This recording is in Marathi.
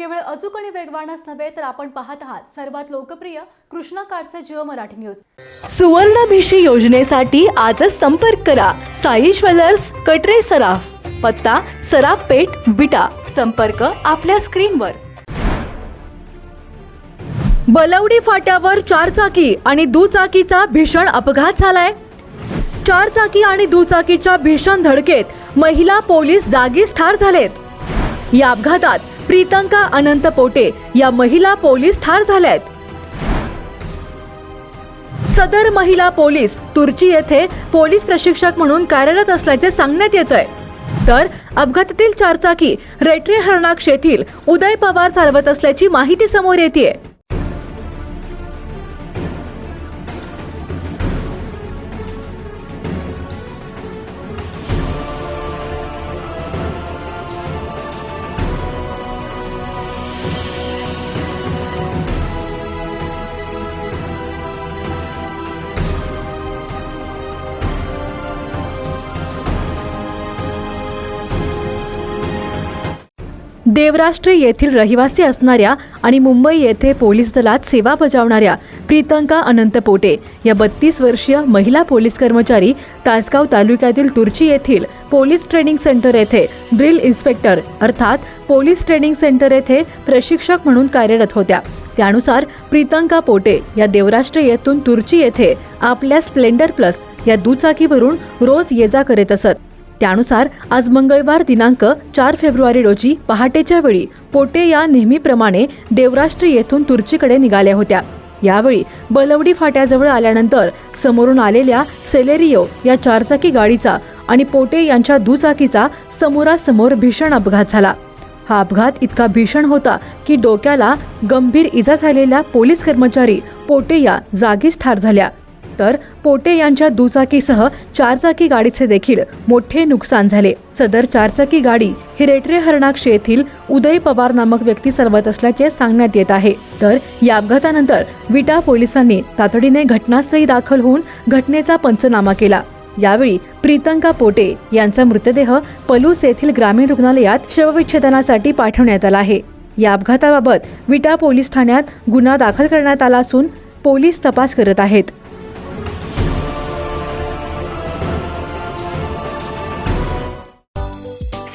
केवळ अचूक आणि वेगवानच नव्हे तर आपण पाहत आहात सर्वात लोकप्रिय कृष्णा काळचे जिओ मराठी न्यूज. सुवर्णभिषी योजनेसाठी आजच संपर्क करा. साई ज्वेलर्स कटरे सराफ पत्ता सराफ पेठ विटा. संपर्क आपल्या स्क्रीनवर. बलवडी फाट्यावर चारचाकी आणि दुचाकीचा भीषण अपघात झालाय. चारचाकी आणि दुचाकीच्या भीषण धडकेत महिला पोलीस जागीच ठार झालेत. या अपघातात प्रीतंका अनंत पोटे या महिला पोलीस ठार झाल्यात. सदर महिला पोलीस तुर्ची येथे पोलीस प्रशिक्षक म्हणून कार्यरत असल्याचे सांगण्यात येत आहे तर अपघातातील चारचाकी रेट्रे हरणाक्ष येथील उदय पवार चालवत असल्याची माहिती समोर येते देवराष्ट्र येथील रहिवासी असणाऱ्या आणि मुंबई येथे पोलीस दलात सेवा बजावणाऱ्या प्रीतंका अनंत पोटे या बत्तीस वर्षीय महिला पोलीस कर्मचारी तासगाव तालुक्यातील तुर्ची येथील पोलीस ट्रेनिंग सेंटर येथे ड्रिल इन्स्पेक्टर अर्थात पोलीस ट्रेनिंग सेंटर येथे प्रशिक्षक म्हणून कार्यरत होत्या. त्यानुसार प्रीतंका पोटे या देवराष्ट्र येथून तुर्ची येथे आपल्या स्प्लेंडर प्लस या दुचाकीवरून रोज ये जा करत असत. त्यानुसार आज मंगळवार दिनांक चार फेब्रुवारी रोजी पहाटेच्या वेळी पोटे या नेहमीप्रमाणे देवराष्ट्र येथून तुर्चीकडे निघाल्या होत्या. यावेळी बलवडी फाट्याजवळ आल्यानंतर समोरून आलेल्या सेलेरियो या चारचाकी गाडीचा आणि पोटे यांच्या दुचाकीचा समोरासमोर भीषण अपघात झाला. हा अपघात इतका भीषण होता की डोक्याला गंभीर इजा झालेल्या पोलीस कर्मचारी पोटे या जागीच ठार झाल्या. तर पोटे यांच्या दुचाकीसह चारचाकी गाडीचे देखील मोठे नुकसान झाले. सदर चारचाकी गाडी ही रेटरे हरणाक्ष येथील उदय पवार नामक व्यक्ती चालवत असल्याचे सांगण्यात येत आहे. तर या अपघातानंतर विटा पोलिसांनी तातडीने घटनास्थळी दाखल होऊन घटनेचा पंचनामा केला. यावेळी प्रीतंका पोटे यांचा मृतदेह पलूस येथील ग्रामीण रुग्णालयात शवविच्छेदनासाठी पाठवण्यात आला आहे. या अपघाताबाबत विटा पोलीस ठाण्यात गुन्हा दाखल करण्यात आला असून पोलीस तपास करत आहेत.